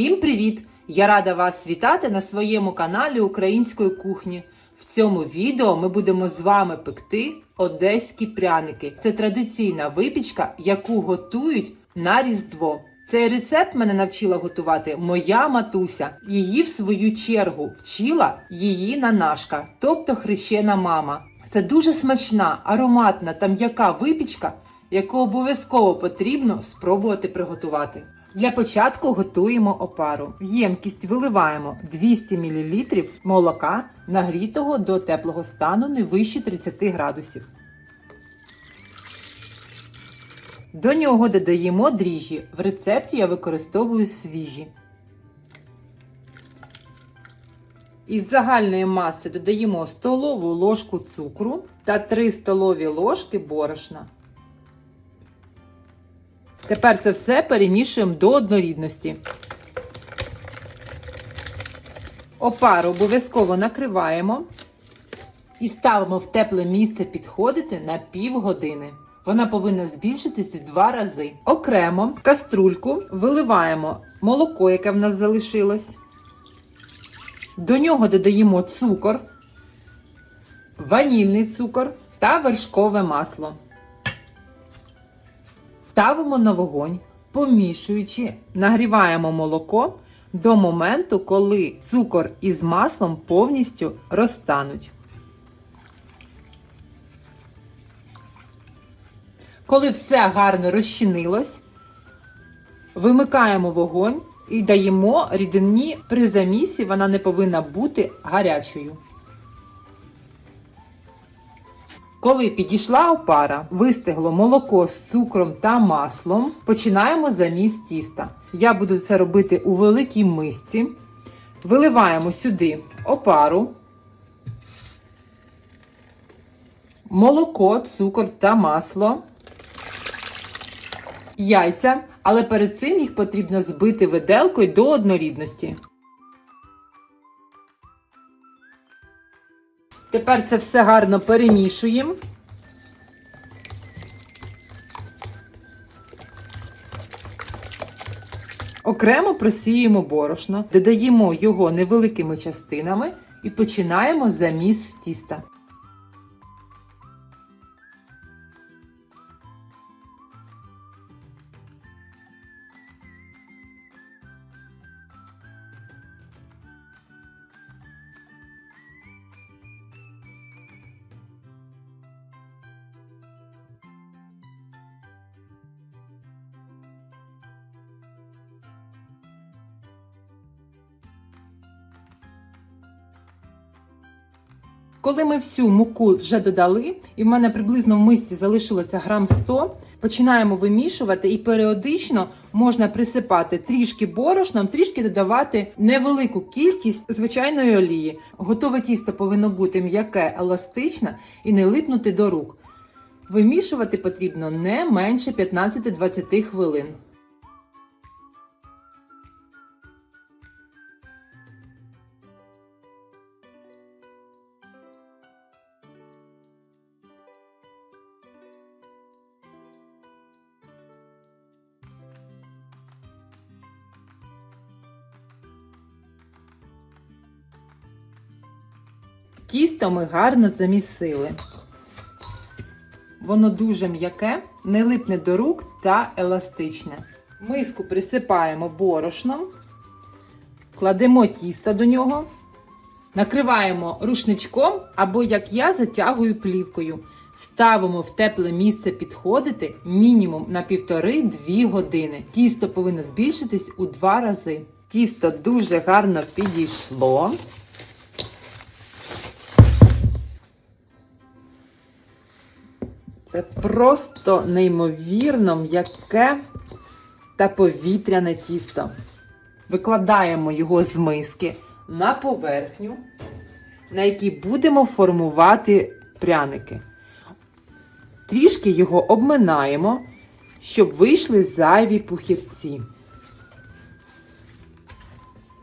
Всім привіт! Я рада вас вітати на своєму каналі Української кухні. В цьому відео ми будемо з вами пекти одеські пряники. Це традиційна випічка, яку готують на Різдво. Цей рецепт мене навчила готувати моя матуся. Її, в свою чергу, вчила її нанашка, тобто хрещена мама. Це дуже смачна, ароматна та м'яка випічка, яку обов'язково потрібно спробувати приготувати. Для початку готуємо опару. В ємкість виливаємо 200 мл молока, нагрітого до теплого стану не вище 30 градусів. До нього додаємо дріжджі. В рецепті я використовую свіжі. Із загальної маси додаємо столову ложку цукру та 3 столові ложки борошна. Тепер це все перемішуємо до однорідності. Опару обов'язково накриваємо і ставимо в тепле місце підходити на півгодини. Вона повинна збільшитись в два рази. Окремо в каструльку виливаємо молоко, яке в нас залишилось. До нього додаємо цукор, ванільний цукор та вершкове масло. Ставимо на вогонь, помішуючи, нагріваємо молоко до моменту, коли цукор із маслом повністю розтануть. Коли все гарно розчинилось, вимикаємо вогонь і даємо рідині при замісі, вона не повинна бути гарячою. Коли підійшла опара, вистигло молоко з цукром та маслом, починаємо заміс тіста. Я буду це робити у великій мисці. Виливаємо сюди опару, молоко, цукор та масло, яйця, але перед цим їх потрібно збити виделкою до однорідності. Тепер це все гарно перемішуємо. Окремо просіємо борошно, додаємо його невеликими частинами і починаємо заміс тіста. Коли ми всю муку вже додали, і в мене приблизно в мисці залишилося грам 100, починаємо вимішувати і періодично можна присипати трішки борошном, трішки додавати невелику кількість звичайної олії. Готове тісто повинно бути м'яке, еластичне і не липнути до рук. Вимішувати потрібно не менше 15-20 хвилин. Тісто ми гарно замісили. Воно дуже м'яке, не липне до рук та еластичне. Миску присипаємо борошном, кладемо тісто до нього, накриваємо рушничком або, як я, затягую плівкою. Ставимо в тепле місце підходити мінімум на 1,5-2 години. Тісто повинно збільшитись у 2 рази. Тісто дуже гарно підійшло. Це просто неймовірно м'яке та повітряне тісто. Викладаємо його з миски на поверхню, на якій будемо формувати пряники. Трішки його обминаємо, щоб вийшли зайві пухірці.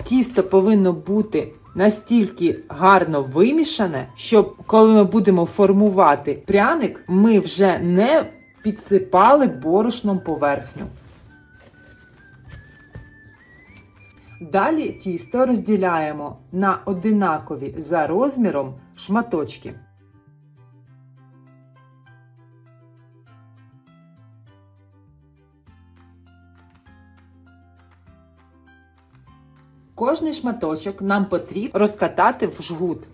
Тісто повинно бути настільки гарно вимішане, щоб коли ми будемо формувати пряник, ми вже не підсипали борошном поверхню. Далі тісто розділяємо на одинакові за розміром шматочки. Кожний шматочок нам потрібно розкатати в жгут.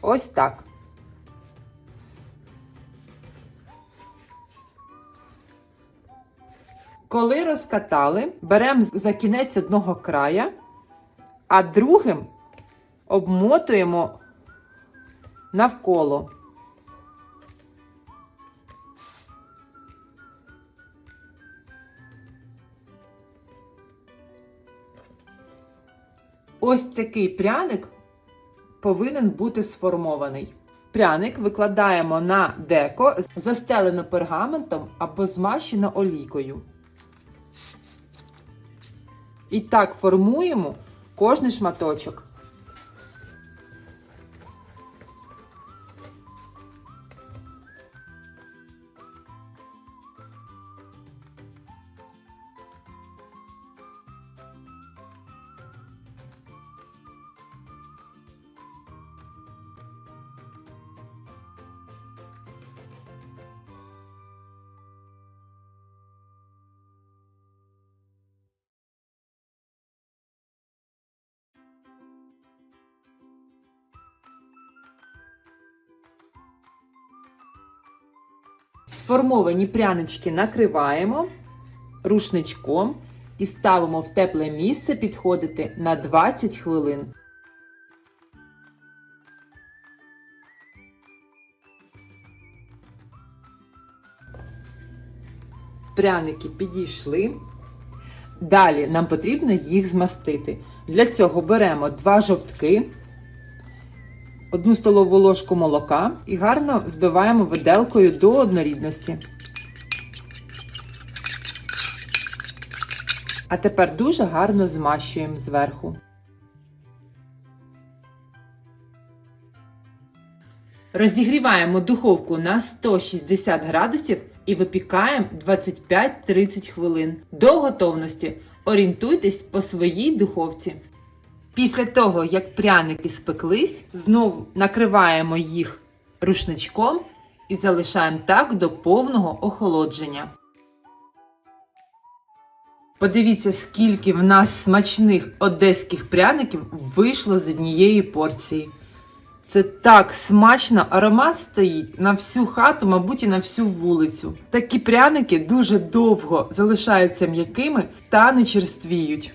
Ось так. Коли розкатали, беремо за кінець одного края, а другим обмотуємо навколо. Ось такий пряник повинен бути сформований. Пряник викладаємо на деко, застелене пергаментом або змащено олійкою. І так формуємо кожний шматочок. Сформовані прянички накриваємо рушничком і ставимо в тепле місце підходити на 20 хвилин. Пряники підійшли. Далі нам потрібно їх змастити. Для цього беремо два жовтки, одну столову ложку молока і гарно збиваємо виделкою до однорідності. А тепер дуже гарно змащуємо зверху. Розігріваємо духовку на 160 градусів і випікаємо 25-30 хвилин. До готовності орієнтуйтесь по своїй духовці. Після того, як пряники спеклись, знову накриваємо їх рушничком і залишаємо так до повного охолодження. Подивіться, скільки в нас смачних одеських пряників вийшло з однієї порції. Це так смачно, аромат стоїть на всю хату, мабуть, і на всю вулицю. Такі пряники дуже довго залишаються м'якими та не черствіють.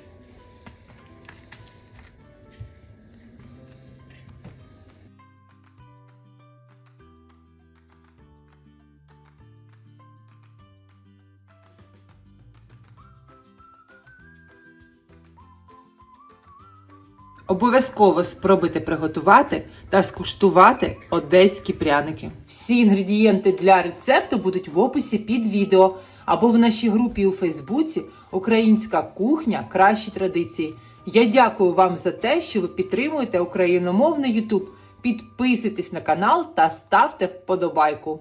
Обов'язково спробуйте приготувати та скуштувати одеські пряники. Всі інгредієнти для рецепту будуть в описі під відео або в нашій групі у Фейсбуці Українська кухня кращі традиції. Я дякую вам за те, що ви підтримуєте україномовний YouTube. Підписуйтесь на канал та ставте вподобайку.